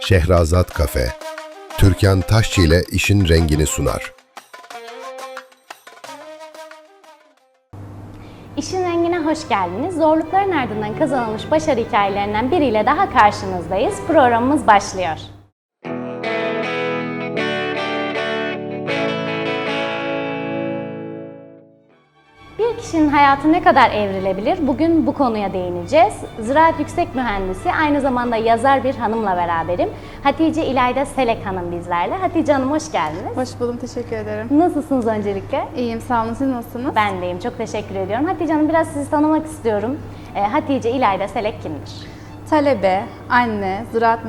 Şehrazat Kafe Türkan Taşçı ile işin rengini sunar. İşin rengine hoş geldiniz. Zorlukların ardından kazanılmış başarı hikayelerinden biriyle daha karşınızdayız. Programımız başlıyor. Kişinin hayatı ne kadar evrilebilir? Bugün bu konuya değineceğiz. Ziraat Yüksek Mühendisi, aynı zamanda yazar bir hanımla beraberim. Hatice İlayda Selek Hanım bizlerle. Hatice Hanım hoş geldiniz. Hoş buldum, teşekkür ederim. Nasılsınız öncelikle? İyiyim, sağ olun. Siz nasılsınız? Ben deyim. Çok teşekkür ediyorum. Hatice Hanım biraz sizi tanımak istiyorum. Ee, Hatice İlayda Selek kimdir? Talebe, anne, ziraat,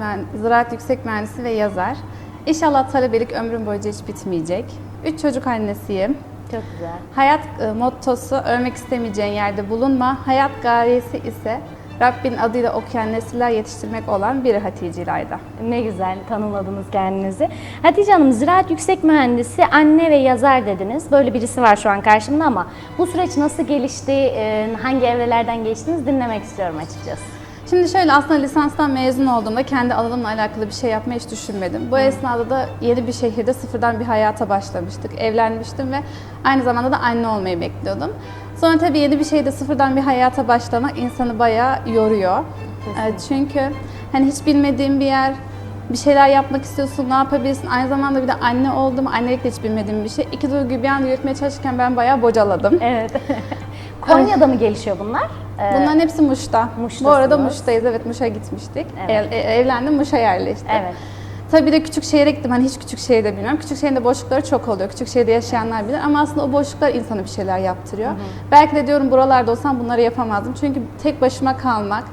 ziraat yüksek mühendisi ve yazar. İnşallah talebelik ömrüm boyunca hiç bitmeyecek. Üç çocuk annesiyim. Çok güzel. Hayat e, mottosu ölmek istemeyeceğin yerde bulunma. Hayat gayesi ise Rabbin adıyla okuyan nesiller yetiştirmek olan biri Hatice İlayda. Ne güzel tanımladınız kendinizi. Hatice Hanım Ziraat Yüksek Mühendisi, anne ve yazar dediniz. Böyle birisi var şu an karşımda ama bu süreç nasıl gelişti, e, hangi evrelerden geçtiniz dinlemek istiyorum açıkçası. Şimdi şöyle aslında lisanstan mezun olduğumda kendi alanımla alakalı bir şey yapmayı hiç düşünmedim. Bu esnada da yeni bir şehirde sıfırdan bir hayata başlamıştık. Evlenmiştim ve aynı zamanda da anne olmayı bekliyordum. Sonra tabii yeni bir şeyde sıfırdan bir hayata başlamak insanı bayağı yoruyor. Ee, Çünkü hani hiç bilmediğim bir yer, bir şeyler yapmak istiyorsun, ne yapabilirsin? Aynı zamanda bir de anne oldum, annelik de hiç bilmediğim bir şey. İki duyguyu bir anda yürütmeye çalışırken ben bayağı bocaladım. Evet. Konya'da mı gelişiyor bunlar? Ee, Bunların hepsi Muş'ta. Bu arada Muş'tayız. Evet Muş'a gitmiştik. Evet. Ev- e- evlendim Muş'a yerleştim. Evet. Tabii bir de küçük şehire gittim. Hani hiç küçük şehirde bilmiyorum. Küçük şehirde boşlukları çok oluyor. Küçük şehirde yaşayanlar bilir ama aslında o boşluklar insana bir şeyler yaptırıyor. Belki de diyorum buralarda olsam bunları yapamazdım. Çünkü tek başıma kalmak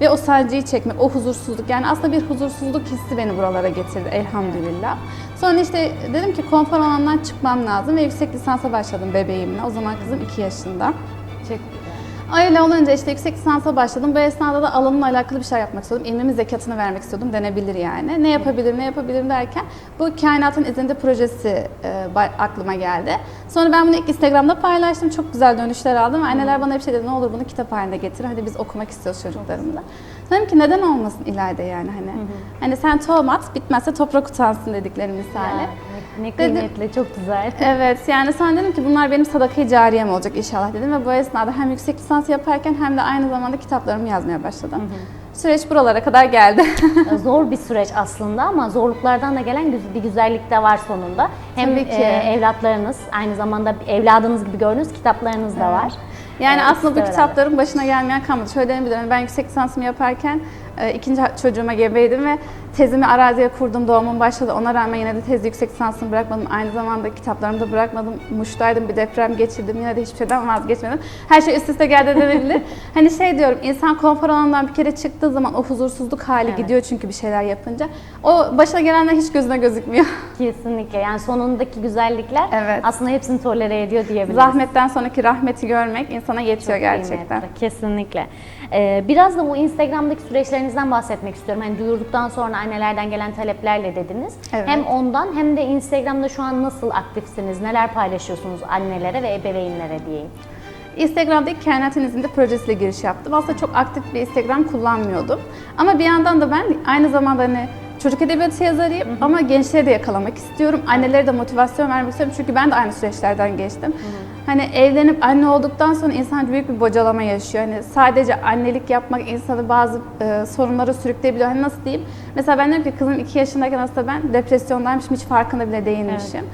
ve o sancıyı çekmek, o huzursuzluk. Yani aslında bir huzursuzluk hissi beni buralara getirdi elhamdülillah. Sonra işte dedim ki konfor alanından çıkmam lazım ve yüksek lisansa başladım bebeğimle. O zaman kızım 2 yaşında. Çok güzel. Öyle olunca işte yüksek lisansa başladım. Bu esnada da alanımla alakalı bir şey yapmak istiyordum. İlmimin zekatını vermek istiyordum denebilir yani. Ne yapabilirim, ne yapabilirim derken bu Kainatın İzinde projesi e, aklıma geldi. Sonra ben bunu ilk Instagram'da paylaştım. Çok güzel dönüşler aldım. Ve Anneler bana bir şey dedi, ne olur bunu kitap haline getir. Hadi biz okumak istiyoruz çocuklarımla. Dedim ki neden olmasın ileride yani hani. Hani sen tohum at, bitmezse toprak utansın dedikleri misali. Ya, ne, ne Dedim- kıymetli, çok güzel. Evet yani sonra dedim ki bunlar benim sadakayı cariyem olacak inşallah dedim ve bu esnada hem yüksek lisans yaparken hem de aynı zamanda kitaplarımı yazmaya başladım. Süreç buralara kadar geldi. Zor bir süreç aslında ama zorluklardan da gelen bir güzellik de var sonunda. Hem Tabii ki. e, evlatlarınız, aynı zamanda evladınız gibi gördüğünüz kitaplarınız da var. Yani Ee, aslında bu kitapların başına gelmeyen kalmadı. Şöyle diyebilirim ben yüksek lisansımı yaparken e, ikinci çocuğuma gebeydim ve tezimi araziye kurdum, doğumum başladı. Ona rağmen yine de tez yüksek lisansımı bırakmadım. Aynı zamanda kitaplarımı da bırakmadım. Muş'taydım, bir deprem geçirdim. Yine de hiçbir şeyden vazgeçmedim. Her şey üst üste geldi denilebilir. hani şey diyorum, insan konfor alanından bir kere çıktığı zaman o huzursuzluk hali Evet. gidiyor çünkü bir şeyler yapınca. O başına gelenler hiç gözüne gözükmüyor. Kesinlikle. Yani sonundaki güzellikler Evet. aslında hepsini tolere ediyor diyebiliriz. Zahmetten sonraki rahmeti görmek insana yetiyor gerçekten. Kıymetli, Kesinlikle. Ee, biraz da bu Instagram'daki süreçlerinizden bahsetmek istiyorum. Hani duyurduktan sonra annelerden gelen taleplerle dediniz. Evet. Hem ondan hem de Instagram'da şu an nasıl aktifsiniz, neler paylaşıyorsunuz annelere ve ebeveynlere diyeyim. Instagram'da ilk Kainatın İzinde projesiyle giriş yaptım. Aslında çok aktif bir Instagram kullanmıyordum. Ama bir yandan da ben aynı zamanda hani çocuk edebiyatı yazarıyım ama gençleri de yakalamak istiyorum. Annelere de motivasyon vermek istiyorum çünkü ben de aynı süreçlerden geçtim. Hani evlenip anne olduktan sonra insan büyük bir bocalama yaşıyor. Hani sadece annelik yapmak insanı bazı e, sorunlara sürükleyebiliyor. Hani nasıl diyeyim? Mesela ben diyorum ki kızım 2 yaşındayken aslında ben depresyondaymışım hiç farkında bile değilmişim.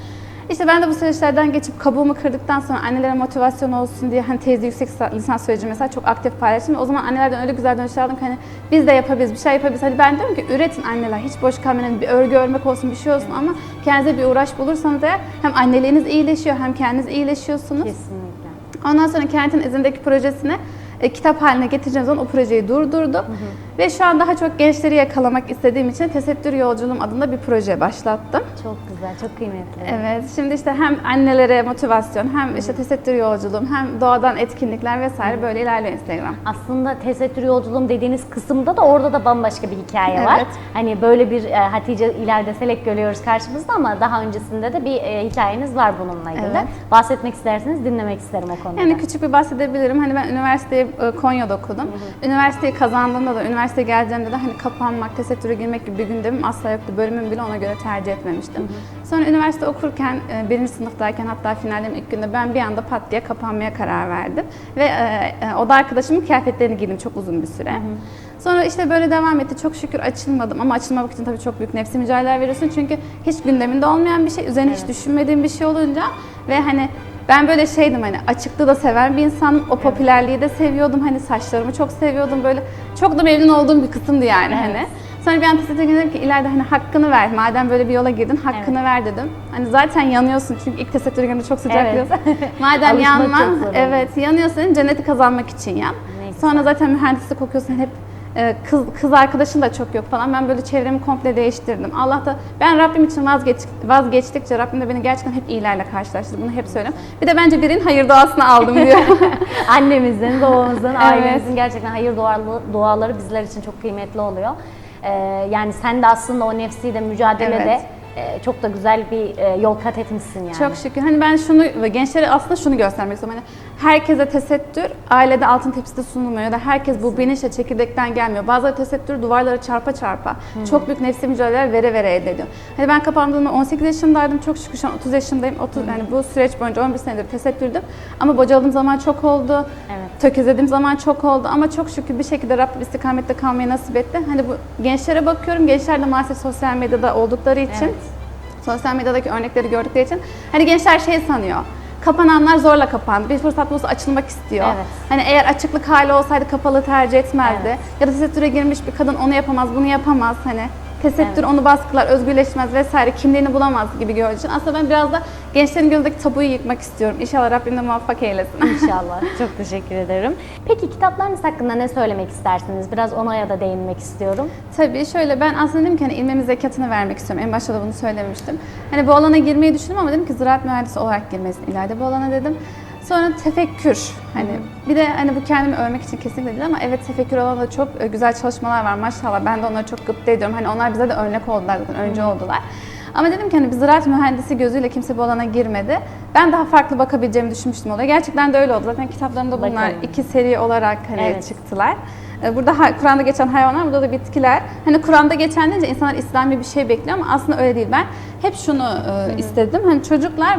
İşte ben de bu süreçlerden geçip kabuğumu kırdıktan sonra annelere motivasyon olsun diye hani teyze yüksek lisans süreci mesela çok aktif paylaştım. O zaman annelerden öyle güzel dönüşler aldım ki hani biz de yapabiliriz, bir şey yapabiliriz. Hani ben diyorum ki üretin anneler, hiç boş kalmayın, bir örgü örmek olsun, bir şey olsun ama kendinize bir uğraş bulursanız eğer hem anneliğiniz iyileşiyor hem kendiniz iyileşiyorsunuz. Kesinlikle. Ondan sonra Kentin izindeki projesini e, kitap haline getireceğim zaman o projeyi durdurdum. Ve şu an daha çok gençleri yakalamak istediğim için Tesettür Yolculuğum adında bir proje başlattım. Çok güzel, çok kıymetli. Evet, şimdi işte hem annelere motivasyon, hem işte tesettür yolculuğum, hem doğadan etkinlikler vesaire böyle ilerliyor Instagram. Aslında tesettür yolculuğum dediğiniz kısımda da orada da bambaşka bir hikaye var. Evet. Hani böyle bir e, Hatice ileride Selek görüyoruz karşımızda ama daha öncesinde de bir e, hikayeniz var bununla ilgili. Evet. Bahsetmek isterseniz dinlemek isterim o konuda. Yani küçük bir bahsedebilirim. Hani ben üniversiteyi e, Konya'da okudum. Üniversiteyi kazandığımda da üniversite üniversiteye geldiğimde de hani kapanmak, tesettüre girmek gibi bir gündemim asla yoktu. Bölümümü bile ona göre tercih etmemiştim. Sonra üniversite okurken, e, birinci sınıftayken hatta finallerin ilk günde ben bir anda pat diye kapanmaya karar verdim. Ve e, e, oda arkadaşımın kıyafetlerini giydim çok uzun bir süre. Sonra işte böyle devam etti. Çok şükür açılmadım ama açılmamak için tabii çok büyük nefsi mücadeleler veriyorsun. Çünkü hiç gündeminde olmayan bir şey, üzerine hiç düşünmediğim bir şey olunca ve hani ben böyle şeydim hani açıklığı da seven bir insanım. O popülerliği de seviyordum. Hani saçlarımı çok seviyordum. Böyle çok da memnun olduğum bir kısımdı yani hani. Sonra bir an tesettüre dedim ki ileride hani hakkını ver. Madem böyle bir yola girdin hakkını ver dedim. Hani zaten yanıyorsun çünkü ilk tesettüre girdiğinde çok sıcak Evet. Madem yanman, evet yanıyorsun cenneti kazanmak için yan. Sonra zaten mühendislik okuyorsun hep kız, kız arkadaşın da çok yok falan. Ben böyle çevremi komple değiştirdim. Allah da ben Rabbim için vazgeç, vazgeçtikçe Rabbim de beni gerçekten hep iyilerle karşılaştırdı. Bunu hep söylüyorum. Bir de bence birinin hayır duasını aldım diyor. Annemizin, babamızın, Evet. ailemizin gerçekten hayır dualı, duaları bizler için çok kıymetli oluyor. Ee, yani sen de aslında o nefsiyle mücadelede Evet. E, çok da güzel bir e, yol kat etmişsin yani. Çok şükür. Hani ben şunu ve gençlere aslında şunu göstermek istiyorum. Hani herkese tesettür ailede altın tepside sunulmuyor ya da herkes bu bilinçle çekirdekten gelmiyor. Bazıları tesettür duvarlara çarpa çarpa çok büyük nefsi mücadeleler vere vere elde ediyor. Hani ben kapandığımda 18 yaşındaydım. Çok şükür şu an 30 yaşındayım. 30 yani bu süreç boyunca 11 senedir tesettürdüm. Ama bocaladığım zaman çok oldu. Evet. Tökezlediğim zaman çok oldu ama çok şükür bir şekilde Rabbim istikamette kalmayı nasip etti. Hani bu gençlere bakıyorum. Gençler de maalesef sosyal medyada oldukları için Evet. Sosyal medyadaki örnekleri gördükleri için hani gençler şey sanıyor. Kapananlar zorla kapandı. Bir fırsat bulsa açılmak istiyor. Evet. Hani eğer açıklık hali olsaydı kapalı tercih etmezdi. Evet. Ya da tesettüre girmiş bir kadın onu yapamaz, bunu yapamaz. Hani tesettür onu baskılar, özgürleşmez vesaire, kimliğini bulamaz gibi için. Aslında ben biraz da gençlerin gözündeki tabuyu yıkmak istiyorum. İnşallah Rabbim de muvaffak eylesin. İnşallah. Çok teşekkür ederim. Peki kitaplarınız hakkında ne söylemek istersiniz? Biraz ona da değinmek istiyorum. Tabii şöyle ben aslında dedim ki hani ilmemin zekatını vermek istiyorum. En başta da bunu söylemiştim. Hani bu alana girmeyi düşündüm ama dedim ki ziraat mühendisi olarak girmesin ileride bu alana dedim. Sonra tefekkür. Hani bir de hani bu kendimi övmek için kesinlikle değil ama evet tefekkür alanında çok e, güzel çalışmalar var maşallah. Ben de onları çok gıpta ediyorum. Hani onlar bize de örnek oldular zaten önce oldular. Ama dedim ki hani bir ziraat mühendisi gözüyle kimse bu alana girmedi. Ben daha farklı bakabileceğimi düşünmüştüm olaya. Gerçekten de öyle oldu. Zaten kitaplarımda bunlar Bakalım. iki seri olarak hani Evet. çıktılar. Ee, Burada Kur'an'da geçen hayvanlar, burada da bitkiler. Hani Kur'an'da geçen deyince insanlar İslami bir şey bekliyor ama aslında öyle değil. Ben hep şunu e, istedim. Hani çocuklar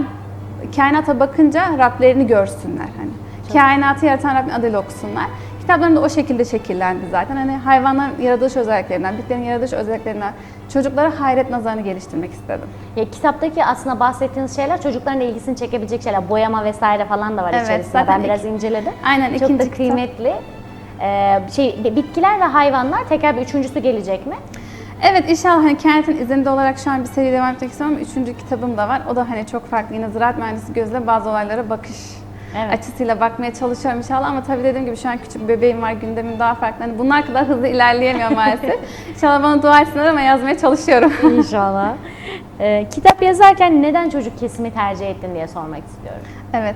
kainata bakınca Rablerini görsünler. Hani kainatı yaratan Rabbin adıyla okusunlar. Kitaplarım da o şekilde şekillendi zaten. Hani hayvanların yaratılış özelliklerinden, bitkilerin yaratılış özelliklerinden çocuklara hayret nazarını geliştirmek istedim. Ya, kitaptaki aslında bahsettiğiniz şeyler çocukların ilgisini çekebilecek şeyler. Boyama vesaire falan da var Evet, içerisinde. zaten Ben biraz ik- inceledim. Aynen, Çok ikinci da kitap. kıymetli. Ee, şey bitkiler ve hayvanlar tekrar bir üçüncüsü gelecek mi? Evet inşallah hani Kent'in izinde olarak şu an bir seri devam etmek istiyorum ama üçüncü kitabım da var. O da hani çok farklı. Yine ziraat mühendisi gözle bazı olaylara bakış Evet. açısıyla bakmaya çalışıyorum inşallah ama tabii dediğim gibi şu an küçük bebeğim var, gündemim daha farklı. Hani bunlar kadar hızlı ilerleyemiyor maalesef. İnşallah bana dua etsinler ama yazmaya çalışıyorum. İnşallah. Ee, kitap yazarken neden çocuk kesimi tercih ettin diye sormak istiyorum. Evet.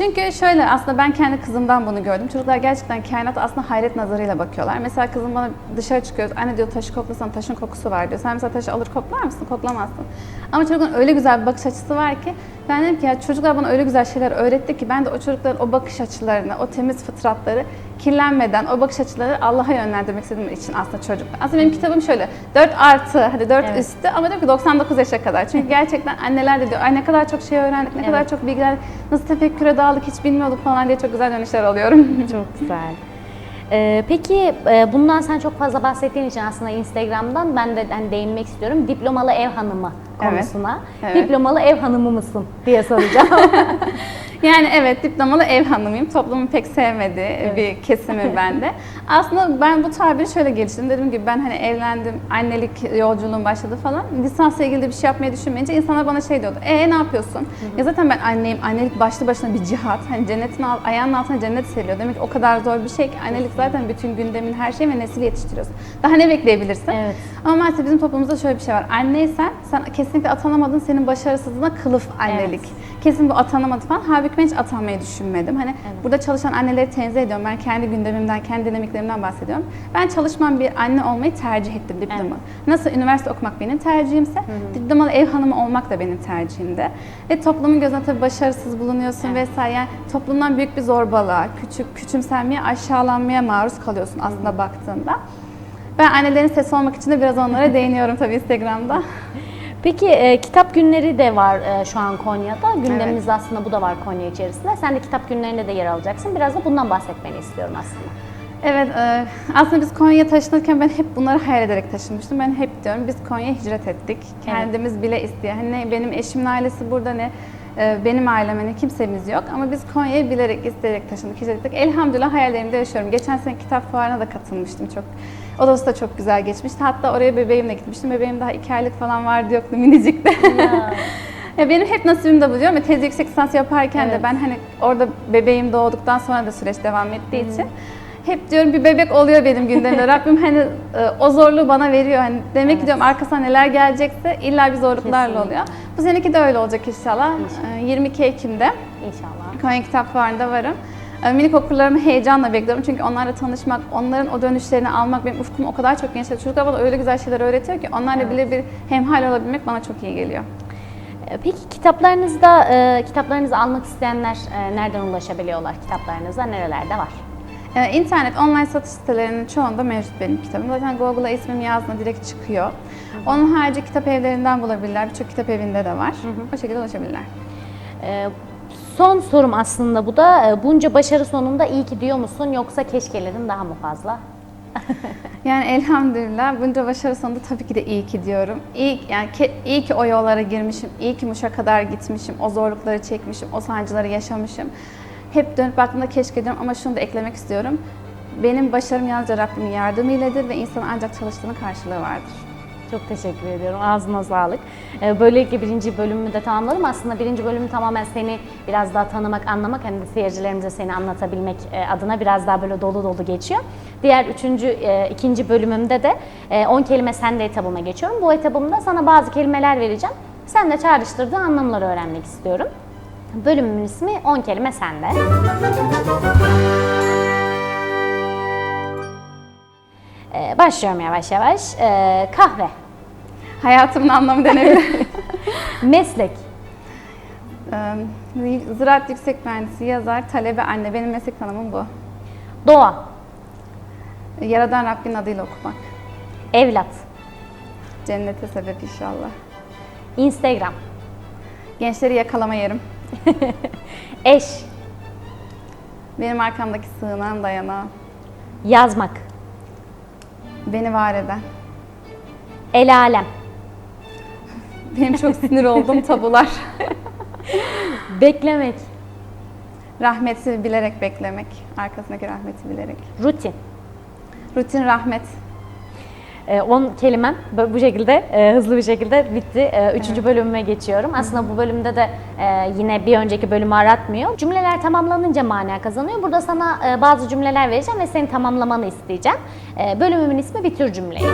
Çünkü şöyle aslında ben kendi kızımdan bunu gördüm. Çocuklar gerçekten kainata aslında hayret nazarıyla bakıyorlar. Mesela kızım bana dışarı çıkıyoruz. Anne diyor taşı koklasan taşın kokusu var diyor. Sen mesela taşı alır koklar mısın? Koklamazsın. Ama çocuğun öyle güzel bir bakış açısı var ki ben dedim ki ya çocuklar bana öyle güzel şeyler öğretti ki ben de o çocukların o bakış açılarını, o temiz fıtratları kirlenmeden o bakış açıları Allah'a yönlendirmek istediğim için aslında çocuklar. Aslında benim kitabım şöyle 4 artı hadi 4 Evet. üstü ama diyorum ki 99 yaşa kadar. Çünkü gerçekten anneler de diyor ay ne kadar çok şey öğrendik, ne kadar Evet. çok bilgiler, nasıl tefekküre dağıldık hiç bilmiyorduk falan diye çok güzel dönüşler alıyorum. Çok güzel. Ee, peki e, bundan sen çok fazla bahsettiğin için aslında Instagram'dan ben de hani değinmek istiyorum. Diplomalı ev hanımı. Konusuna. Evet. Diplomalı ev hanımı mısın diye soracağım. Yani evet diplomalı ev hanımıyım. Toplumun pek sevmediği bir kesimi bende. Aslında ben bu tabiri şöyle geliştirdim. Dedim ki ben hani evlendim, annelik yolculuğum başladı falan. Lisansla ilgili bir şey yapmayı düşünmeyince insanlar bana şey diyordu. E ne yapıyorsun? Ya zaten ben anneyim. Annelik başlı başına bir cihat. Hani cennetin al- ayağının altına cennet seriyor. Demek ki o kadar zor bir şey ki annelik zaten bütün gündemin her şeyi ve nesil yetiştiriyorsun. Daha ne bekleyebilirsin? Evet. Ama maalesef bizim toplumumuzda şöyle bir şey var. Anneysen sen kesinlikle atanamadın senin başarısızlığına kılıf annelik. Kesin bu atanamadı falan. Halbuki ben hiç atanmayı düşünmedim. Hani burada çalışan anneleri tenzih ediyorum. Ben kendi gündemimden, kendi dinamiklerimden bahsediyorum. Ben çalışmam bir anne olmayı tercih ettim diploma. Evet. Nasıl üniversite okumak benim tercihimse, diplomalı ev hanımı olmak da benim tercihimde. Ve toplumun gözünde tabii başarısız bulunuyorsun vesaire. Yani toplumdan büyük bir zorbalığa, küçük küçümsenmeye, aşağılanmaya maruz kalıyorsun aslında baktığında. Ben annelerin sesi olmak için de biraz onlara değiniyorum tabii Instagram'da. Peki e, kitap günleri de var e, şu an Konya'da. Gündemimizde aslında bu da var Konya içerisinde. Sen de kitap günlerinde de yer alacaksın. Biraz da bundan bahsetmeni istiyorum aslında. Evet, e, aslında biz Konya'ya taşınırken ben hep bunları hayal ederek taşınmıştım. Ben hep diyorum biz Konya'ya hicret ettik. Kendimiz bile isteye. Hani ne benim eşimin ailesi burada ne e, benim ailem hani kimsemiz yok. Ama biz Konya'ya bilerek isteyerek taşındık, hicret ettik. Elhamdülillah hayallerimde yaşıyorum. Geçen sene kitap fuarına da katılmıştım çok. Odası da çok güzel geçmişti. Hatta oraya bebeğimle gitmiştim. Bebeğim daha iki aylık falan vardı yoktu minicikti. Ya benim hep nasibim de bu diyorum. Ve tez yüksek lisans yaparken Evet. de ben hani orada bebeğim doğduktan sonra da süreç devam ettiği için hep diyorum bir bebek oluyor benim gündemde. Rabbim hani e, o zorluğu bana veriyor. Hani demek ki diyorum arkasından neler gelecekse illa bir zorluklarla Kesinlikle. oluyor. Bu seneki de öyle olacak inşallah. E, 22 Ekim'de İnşallah. Konya Kitap Fuarı'nda varım. E, Minik okurlarımı heyecanla bekliyorum çünkü onlarla tanışmak, onların o dönüşlerini almak benim ufkumu o kadar çok genişletiyor. Çocuklar bana öyle güzel şeyler öğretiyor ki onlarla bile bir hemhal olabilmek bana çok iyi geliyor. E, Peki kitaplarınızda, e, kitaplarınızı almak isteyenler e, nereden ulaşabiliyorlar kitaplarınıza? Nerelerde var? Ee, İnternet, online satış sitelerinin çoğunda mevcut benim kitabım. Zaten Google'a ismim yazdığında direkt çıkıyor. Onun harici kitap evlerinden bulabilirler. Birçok kitap evinde de var. O şekilde ulaşabilirler. Son sorum aslında bu da e, bunca başarı sonunda iyi ki diyor musun yoksa keşkelerin daha mı fazla? Yani elhamdülillah bunca başarı sonunda tabii ki de iyi ki diyorum. İyi, yani ke- iyi ki o yollara girmişim, iyi ki Muş'a kadar gitmişim, o zorlukları çekmişim, o sancıları yaşamışım. Hep dönüp baktığımda keşke diyorum ama şunu da eklemek istiyorum. Benim başarım yalnızca Rabbimin yardımıyladır ve insanın ancak çalıştığının karşılığı vardır. Çok teşekkür ediyorum. Ağzına sağlık. Ee, Böylelikle birinci bölümümü de tamamladım. Aslında birinci bölümü tamamen seni biraz daha tanımak, anlamak, de seyircilerimize seni anlatabilmek e, adına biraz daha böyle dolu dolu geçiyor. Diğer üçüncü, e, ikinci bölümümde de e, 10 kelime sende etabıma geçiyorum. Bu etabımda sana bazı kelimeler vereceğim. Sen de çağrıştırdığı anlamları öğrenmek istiyorum. Bölümümün ismi 10 kelime sende. Ee, Başlıyorum yavaş yavaş. Ee, kahve, Hayatımın anlamı denebilir. meslek, Ee, Ziraat Yüksek Mühendisi, yazar, talebe, anne. Benim meslek tanımım bu. doğa, Yaradan Rabbin adıyla okumak. evlat, Cennete sebep inşallah. Instagram, Gençleri yakalama yerim. eş, Benim arkamdaki sığınağım dayanağım. yazmak, Beni var eden. el alem, Benim çok sinir olduğum tabular. beklemek, Rahmeti bilerek beklemek. Arkasındaki rahmeti bilerek. rutin. Rutin rahmet. 10 kelimem bu şekilde e, hızlı bir şekilde bitti. E, Üçüncü bölümüme geçiyorum. Aslında bu bölümde de e, yine bir önceki bölümü aratmıyor. Cümleler tamamlanınca mana kazanıyor. Burada sana e, bazı cümleler vereceğim ve senin tamamlamanı isteyeceğim. E, Bölümümün ismi Bitir Cümleyi.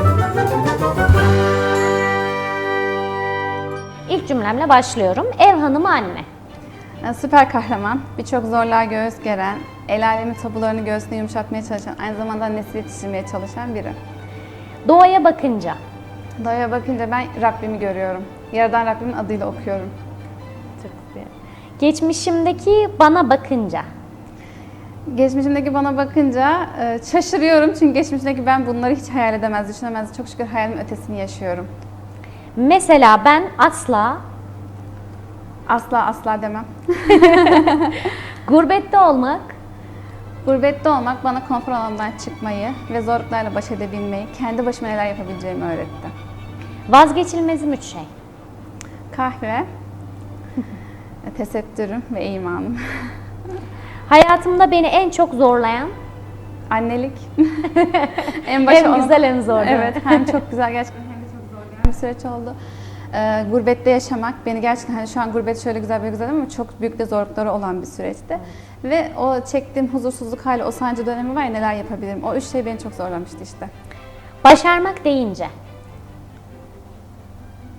İlk cümlemle başlıyorum. Ev hanımı anne. Süper kahraman. Birçok zorluğa göğüs geren, el alemin tabularını göğsüne yumuşatmaya çalışan, aynı zamanda nesil yetiştirmeye çalışan biri. Doğaya bakınca. Doğaya bakınca ben Rabbimi görüyorum. Yaradan Rabbimin adıyla okuyorum. Çok güzel. Geçmişimdeki bana bakınca. Geçmişimdeki bana bakınca e, şaşırıyorum çünkü geçmişimdeki ben bunları hiç hayal edemez, düşünemez. Çok şükür hayalimin ötesini yaşıyorum. Mesela ben asla Asla asla demem. gurbette olmak, Gurbette olmak bana konfor alanından çıkmayı ve zorluklarla baş edebilmeyi, kendi başıma neler yapabileceğimi öğretti. vazgeçilmezim üç şey. Kahve, tesettürüm ve imanım. Hayatımda beni en çok zorlayan, Annelik. en başa Hem onu- güzel hem zor, değil mi? Evet, hem çok güzel gerçekten hem de çok zor gelen bir süreç oldu. Ee, gurbette yaşamak beni gerçekten hani şu an gurbet şöyle güzel böyle güzel ama çok büyük de zorlukları olan bir süreçti. Ve o çektiğim huzursuzluk hali, o sancı dönemi var ya neler yapabilirim. O üç şey beni çok zorlamıştı işte. başarmak deyince.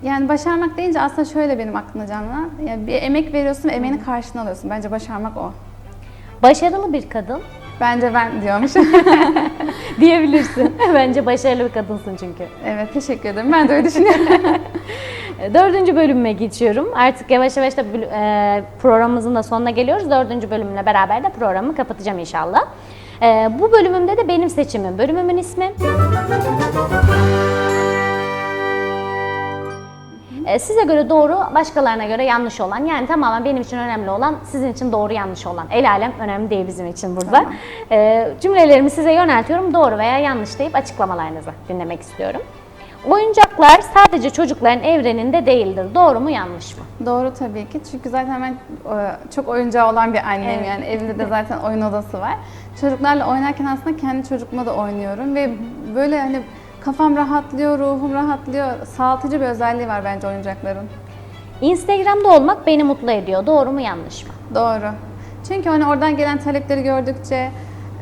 Yani başarmak deyince aslında şöyle benim aklımda canlanan. Yani bir emek veriyorsun ve emeğinin karşılığını alıyorsun. Bence başarmak o. Başarılı bir kadın Bence ben diyormuş. diyebilirsin. Bence başarılı bir kadınsın çünkü. evet teşekkür ederim. Ben de öyle düşünüyorum. Dördüncü bölümüme geçiyorum. Artık yavaş yavaş da e, programımızın da sonuna geliyoruz. Dördüncü bölümle beraber de programı kapatacağım inşallah. Ee, bu bölümümde de benim seçimim. Bölümümün ismi Size göre doğru, başkalarına göre yanlış olan. Yani tamamen benim için önemli olan, sizin için doğru yanlış olan. El alem önemli değil bizim için burada. Tamam. Ee, cümlelerimi size yöneltiyorum. Doğru veya yanlış deyip açıklamalarınızı dinlemek istiyorum. Oyuncaklar sadece çocukların evreninde değildir. Doğru mu yanlış mı? Doğru tabii ki. Çünkü zaten ben e, çok oyuncağı olan bir anneyim Evet. yani evimde de zaten oyun odası var. Çocuklarla oynarken aslında kendi çocukluğuma da oynuyorum ve böyle hani kafam rahatlıyor, ruhum rahatlıyor. Sağaltıcı bir özelliği var bence oyuncakların. Instagram'da olmak beni mutlu ediyor. Doğru mu yanlış mı? Doğru. Çünkü hani oradan gelen talepleri gördükçe,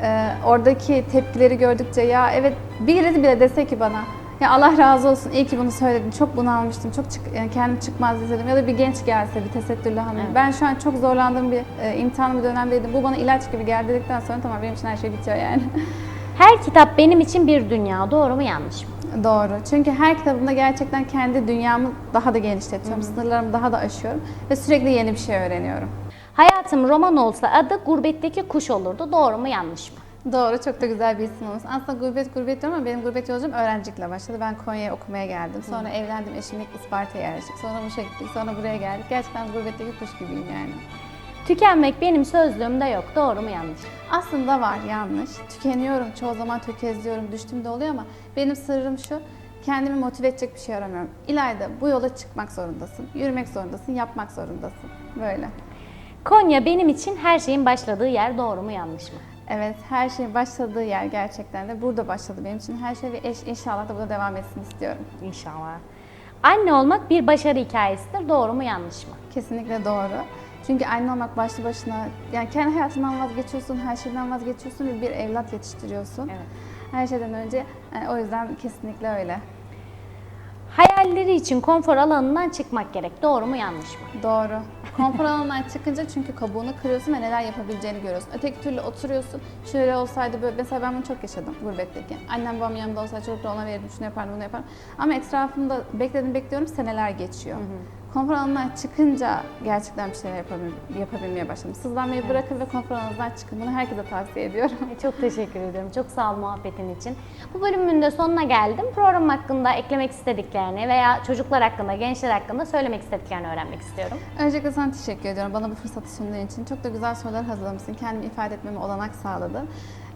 e, oradaki tepkileri gördükçe ya evet biri bile dese ki bana ya Allah razı olsun iyi ki bunu söyledin. Çok bunu almıştım. Çok çık, yani kendim çıkmaz izledim. Ya da bir genç gelse bir tesettürlü hanım. Evet. Ben şu an çok zorlandığım bir e, imtihanlı bir dönemdeydim. Bu bana ilaç gibi geldi dedikten sonra tamam benim için her şey bitiyor yani. Her kitap benim için bir dünya. Doğru mu yanlış mı? Doğru. Çünkü her kitabımda gerçekten kendi dünyamı daha da genişletiyorum. Sınırlarımı daha da aşıyorum. Ve sürekli yeni bir şey öğreniyorum. Hayatım roman olsa adı Gurbetteki Kuş olurdu. Doğru mu yanlış mı? Doğru, çok da güzel bir isim olmuş. Aslında gurbet gurbet diyorum ama benim gurbet yolculuğum öğrencilikle başladı. Ben Konya'ya okumaya geldim. Sonra evlendim, eşimle İsparta'ya yerleştik. Sonra Muş'a gittik, sonra buraya geldik. Gerçekten gurbetteki kuş gibiyim yani. Tükenmek benim sözlüğümde yok. Doğru mu yanlış? Aslında var, yanlış. Tükeniyorum, çoğu zaman tökezliyorum, düştüğümde oluyor ama benim sırrım şu, kendimi motive edecek bir şey aramıyorum. İleride bu yola çıkmak zorundasın, yürümek zorundasın, yapmak zorundasın. Böyle. Konya benim için her şeyin başladığı yer. Doğru mu yanlış mı? Evet, her şeyin başladığı yer gerçekten de burada başladı benim için her şey ve eş, inşallah da burada devam etsin istiyorum. İnşallah. Anne olmak bir başarı hikayesidir. Doğru mu yanlış mı? Kesinlikle doğru. Çünkü anne olmak başlı başına, yani kendi hayatından vazgeçiyorsun, her şeyden vazgeçiyorsun ve bir evlat yetiştiriyorsun. Evet. Her şeyden önce, yani o yüzden kesinlikle öyle. Hayalleri için konfor alanından çıkmak gerek. Doğru mu yanlış mı? Doğru. Konfor alanından çıkınca çünkü kabuğunu kırıyorsun ve neler yapabileceğini görüyorsun. Öteki türlü oturuyorsun, şöyle olsaydı böyle, mesela ben bunu çok yaşadım gurbetteki. Annem babam yanımda olsaydı çocukla ona verirdim, şunu yapardım, bunu yapardım. Ama etrafımda bekledim bekliyorum, seneler geçiyor. Konfor alanından çıkınca gerçekten bir şeyler yapabil- yapabilmeye başladım. Sızlanmayı bırakın ve konfor alanınızdan çıkın. Bunu herkese tavsiye ediyorum. E, Çok teşekkür ediyorum. Çok sağ ol muhabbetin için. Bu bölümün de sonuna geldim. Program hakkında eklemek istediklerini veya çocuklar hakkında, gençler hakkında söylemek istediklerini öğrenmek istiyorum. Öncelikle sana teşekkür ediyorum bana bu fırsatı sunduğun için. Çok da güzel sorular hazırlamışsın. Kendimi ifade etmeme olanak sağladın.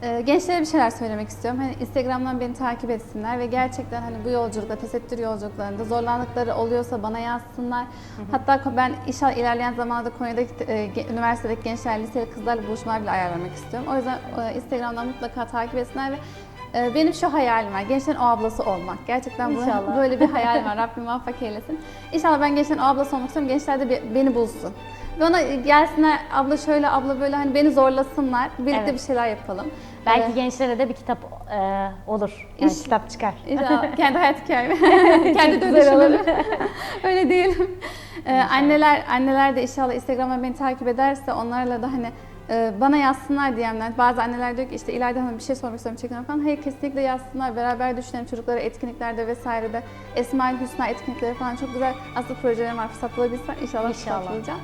Ee, gençlere bir şeyler söylemek istiyorum. Hani Instagram'dan beni takip etsinler ve gerçekten hani bu yolculukta, tesettür yolculuklarında zorlandıkları oluyorsa bana yazsınlar. Hatta ben inşallah ilerleyen zamanda Konya'daki e, üniversitedeki gençler, liseli kızlarla buluşmalar bile ayarlamak istiyorum. O yüzden e, Instagram'dan mutlaka takip etsinler ve e, benim şu hayalim var. Gençlerin o ablası olmak. Gerçekten İnşallah. böyle bir hayalim var. Rabbim muvaffak eylesin. İnşallah ben gençlerin o ablası olmak istiyorum. Gençler de be- beni bulsun. Bana gelsinler abla şöyle abla böyle hani beni zorlasınlar. Birlikte Evet. bir şeyler yapalım. Belki Evet. gençlere de bir kitap e, olur. Yani İş- kitap çıkar. İnşallah kendi hayat hikayemi. kendi dönüşümümü. Öyle değilim. Ee, anneler anneler de inşallah Instagram'dan beni takip ederse onlarla da hani e, bana yazsınlar DM'den. Bazı anneler diyor ki işte İlayda Hanım bir şey sormak istiyorum çekiyorum falan. Hayır kesinlikle yazsınlar. Beraber düşünelim çocuklara etkinliklerde vesairede. Esma Hüsna etkinlikleri falan çok güzel aslında projelerim var. Fırsat bulabilsem inşallah, İnşallah. fırsat bulacağım.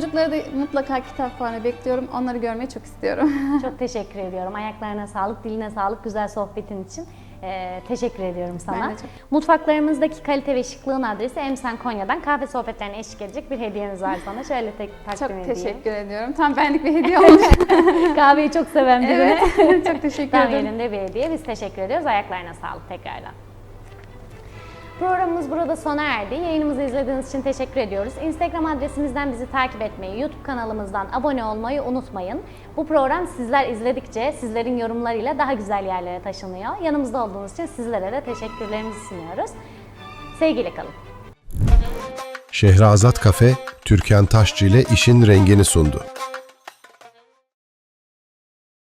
Çocukları da mutlaka kitap fuarına bekliyorum. Onları görmeyi çok istiyorum. Çok teşekkür ediyorum. Ayaklarına sağlık, diline sağlık, güzel sohbetin için. E, teşekkür ediyorum sana. Ben de çok- Mutfaklarımızdaki kalite ve şıklığın adresi Emsen Konya'dan kahve sohbetlerine eşlik edecek bir hediyemiz var sana. Şöyle tek takdim çok edeyim. teşekkür ediyorum. Tam benlik bir hediye olmuş. Kahveyi çok seven biri. evet. çok teşekkür Tam ederim. yerinde bir hediye. Biz teşekkür ediyoruz. Ayaklarına sağlık tekrardan. Programımız burada sona erdi. Yayınımızı izlediğiniz için teşekkür ediyoruz. Instagram adresimizden bizi takip etmeyi, YouTube kanalımızdan abone olmayı unutmayın. Bu program sizler izledikçe sizlerin yorumlarıyla daha güzel yerlere taşınıyor. Yanımızda olduğunuz için sizlere de teşekkürlerimizi sunuyoruz. Sevgiyle kalın. Şehrazat Kafe, Türkan Taşçı ile işin rengini sundu.